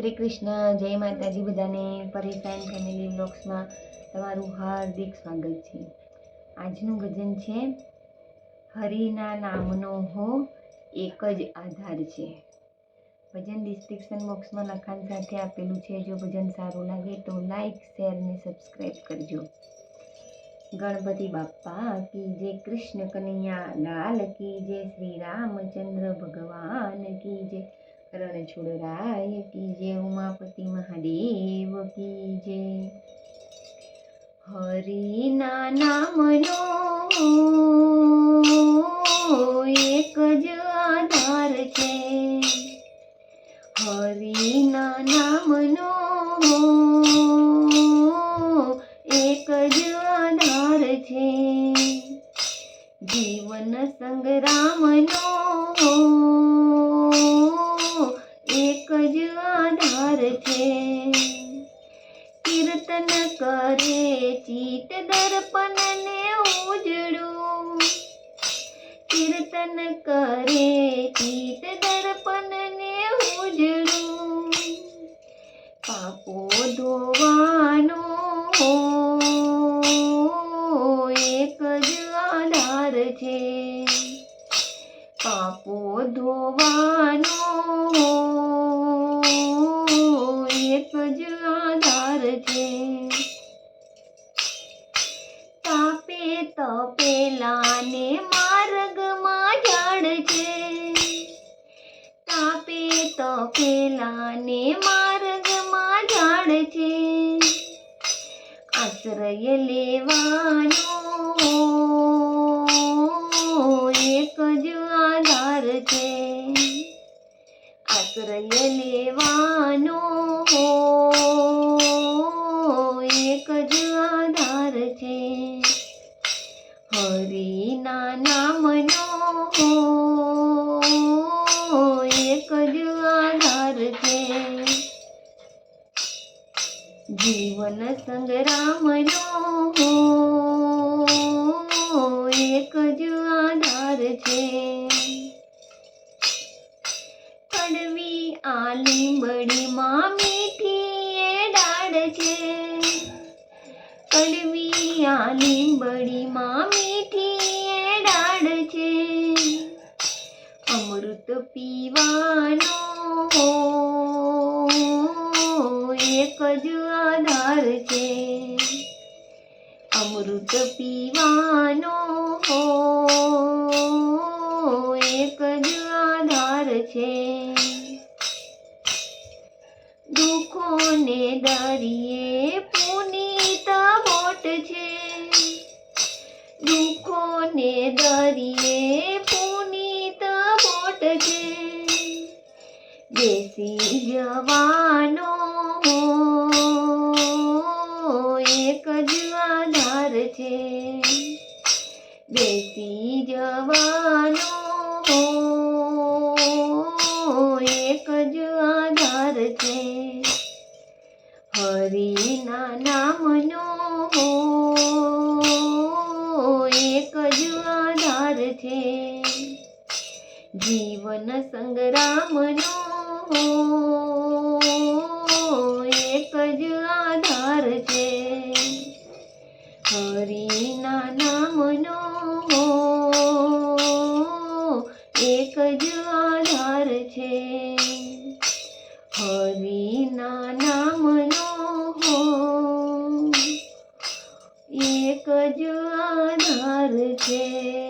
શ્રી કૃષ્ણ, જય માતાજી બધાને. પરેશાન ફેમિલી બ્લોગ્સમાં તમારું હાર્દિક સ્વાગત છે. આજનું ભજન છે, હરિના નામનો હો, એક જ આધાર છે. ભજન ડિસ્ક્રિપ્શન બોક્સમાં લખાણ સાથે આપેલું છે. જો ભજન સારું લાગે તો લાઈક શેર ને સબસ્ક્રાઈબ કરજો. ગણપતિ બાપ્પા, કી જે કૃષ્ણ કનૈયા, લાલ, કી જે શ્રી રામચંદ્ર ભગવાન, કી જય રણછોડરાય કી જય ઉમાપતિ મહાદેવ કી જય હરિના નામનો એક જ આધાર છે. હરિના નામનો એક જ આધાર છે. જીવન સંગ્રામનો કીર્તન કરે ચિત દર્પણને ઉજળું. કીર્તન કરે ચિત દર્પણને ઉજળું. પાપો ધોવાનો એક જ આધાર છે. પાપો ધોવાનો તાપે તપેલાને માર્ગમાં ઝાડ છે. તાપે તપેલાને માર્ગમાં ઝાડ છે. આશ્રય લેવાનો એક જ આધાર છે. આશ્રય લેવાનો એક જ આધાર છે. હરિના નામનો એક જ આધાર છે. જીવન સંગ્રામનો એક જ આધાર છે. કડવી આ લીંબડીમાં મીઠી એ ડાળ છે. કડવી આલી લીંબડીમાં અમૃત પીવાનો એક જ આધાર છે. અમૃત પીવાનો એક જ આધાર છે. દુઃખોને દરિયે પુનીત બોટ છે. દુઃખોને દરિયે છે બેસી જવાનો એક જ આધાર છે. બેસી જવાનો એક જ આધાર છે. હરિના નામનો એક જ આધાર છે. જીવન સંગ્રામનો એક જ આધાર છે. હરિના નામનો એક જ આધાર છે. હરિના નામનો એક જ આધાર છે.